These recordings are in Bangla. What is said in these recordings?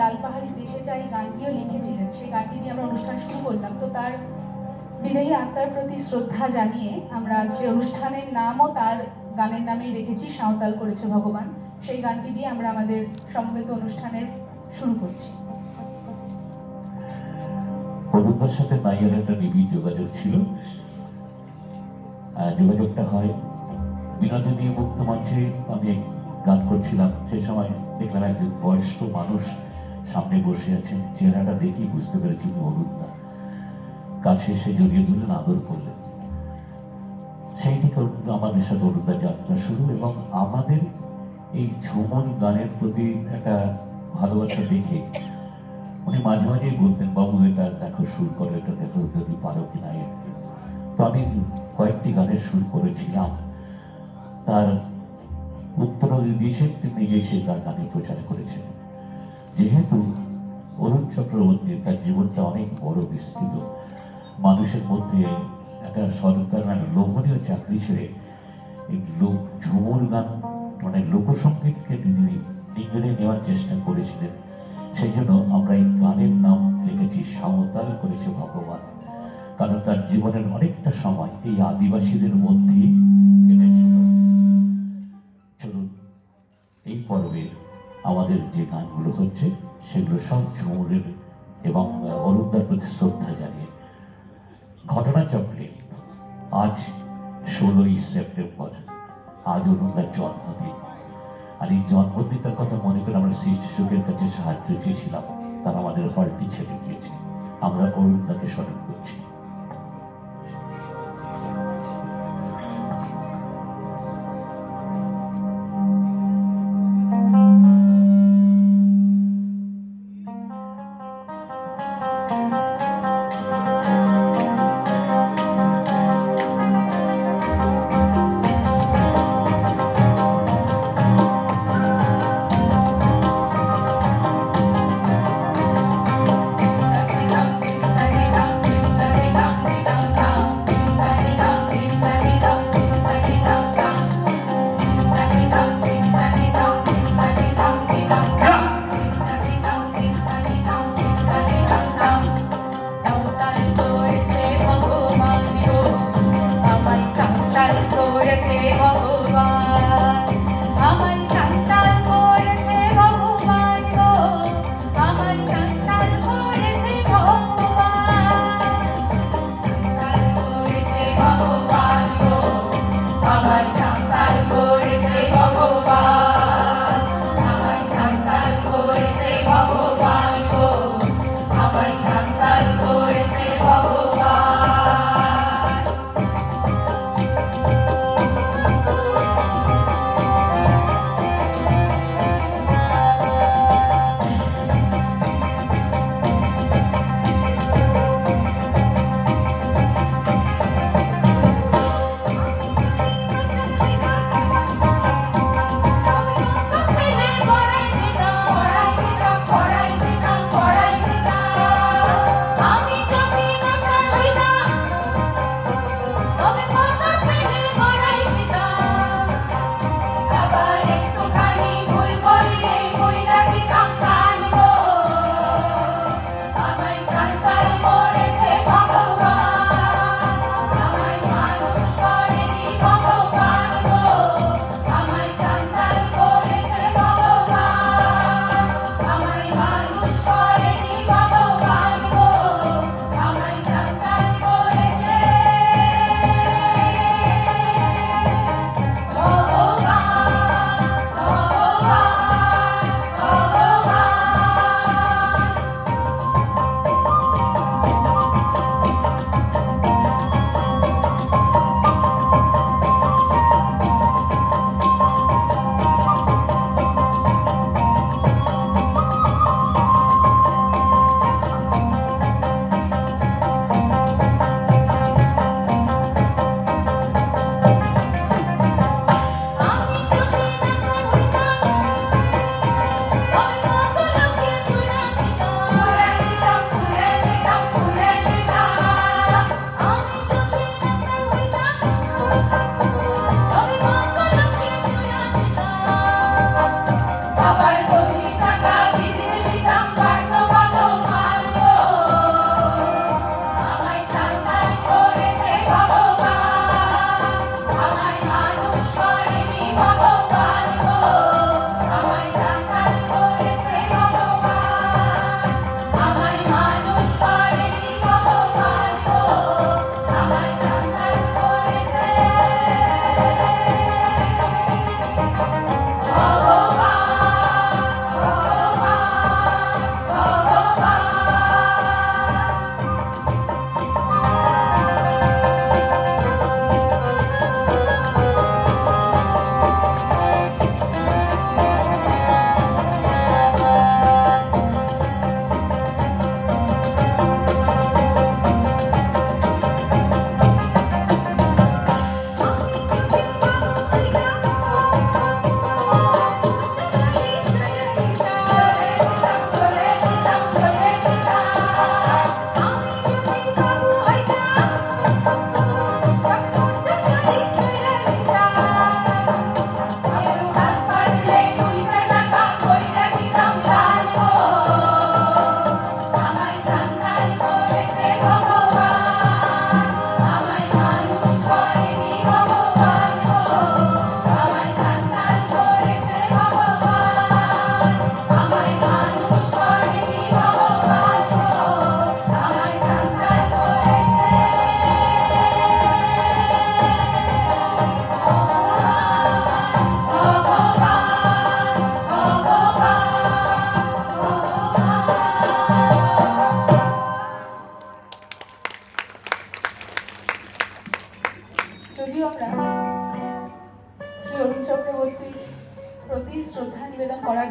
লাল পাহাড়ি দেশে চাই গানটিও লিখেছিলেন। সেই গানটি দিয়ে আমরা অনুষ্ঠান শুরু করলাম। তো তার বিদেহী আত্মার প্রতি শ্রদ্ধা জানিয়ে আমরা আজকে অনুষ্ঠানের নামও তার গানের নামেই রেখেছি, সাঁওতাল করেছে ভগবান। সেই গানটি দিয়ে আমরা আমাদের সমবেত অনুষ্ঠানের শুরু করছি। অরুণদার সাথে নাইয়ার একটা নিবিড় যোগাযোগ ছিল। যোগাযোগটা হয়। বিনোদিনী মুক্ত মঞ্চে আমি গান করছিলাম। সে সময় দেখলাম একজন বয়স্ক মানুষ সামনে বসে আছেন। চেহারাটা দেখেই বুঝতে পেরেছি অরুণদা কাছে এসে জড়িয়ে ধরলেন আদর করলেন। সেই থেকে আমাদের সাথে অরুণদা যাত্রা শুরু এবং আমাদের এই ঝুমন গানের প্রতি একটা ভালোবাসা দেখে উনি মাঝে মাঝেই বলতেন, বাবু, এটা দেখো, সুর করো, এটা দেখো, যদি পারো কি না তো আমি কয়েকটি গানের সুর করেছিলাম। তার উত্তর দিয়েছেন, তিনি নিজে সে তার গানে প্রচার করেছেন। যেহেতু অরুণ চক্রবর্তী তার জীবনটা অনেক বড় বিস্তৃত, মানুষের মধ্যে একটা সরকার মানে লোভনীয় চাকরি ছেড়ে লোক ঝুমুর গান মানে লোকসঙ্গীতকে তিনি নিংড়ে নেওয়ার চেষ্টা করেছিলেন। সেই জন্য আমরা এই গানের নাম রেখেছি সাঁওতাল করেছে ভগবান। কারণ তার জীবনের অনেকটা সময় এই আদিবাসীদের মধ্যেই কেটেছিল। চলুন, এই পর্বে আমাদের যে গানগুলো হচ্ছে, সেগুলো সব ঝুমুরের এবং অরুণদার প্রতি শ্রদ্ধা জানিয়ে ঘটনাচক্রে আজ ষোলোই সেপ্টেম্বর, আজ অরুণদার জন্মদিন। আর এই জন্মদিনটার কথা মনে করে আমরা শিশুকের কাছে সাহায্য চেয়েছিলাম, তারা আমাদের হলটি ছেড়ে দিয়েছে। আমরা অরুণদাকে স্মরণ করছি।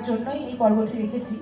জন্যই এই পর্বটি রেখেছি।